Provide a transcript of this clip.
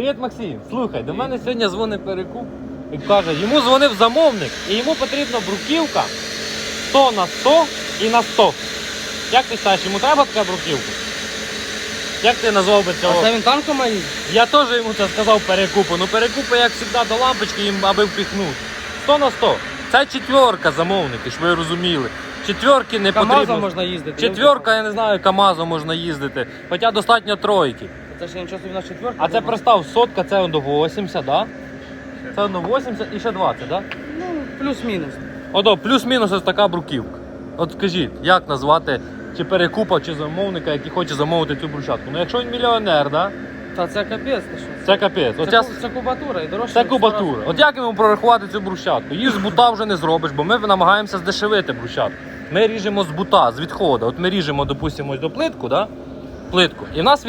Привіт, Максим. Слухай, до мене сьогодні дзвонить перекуп і каже, йому дзвонив замовник, і йому потрібна бруківка 100 на 100 і на 100. Як ти вважаєш, йому треба така бруківка? Як ти назвав би А це він танком має? Я теж йому це сказав перекупу. Ну перекупи, як завжди, до лампочки їм аби впіхнути. 100 на 100. Це четверка замовники, щоб ви розуміли. Четверки не КамАЗом потрібно. можна їздити. Четверка, я не знаю, КАМАЗом можна їздити. Хоча достатньо тройки. Це ж нічого собі на четверку. А це простав сотка, це до 80, да? Це до 80 і ще 20, да? Ну, плюс-мінус. Ото, плюс-мінус ось така бруківка. От скажіть, як назвати чи перекупа, чи замовника, який хоче замовити цю брусчатку? Ну якщо він мільйонер, да? Та це капець, ти що? Це капець. От Це, я... ку- це кубатура і дорожче. Це кубатура. От як йому прорахувати цю брусчатку? Її з бута вже не зробиш, бо ми намагаємося здешевити брусчатку. Ми ріжемо з бута, з відходу. От ми ріжемо, допустимо, ось до плитку, да? плитку. І в нас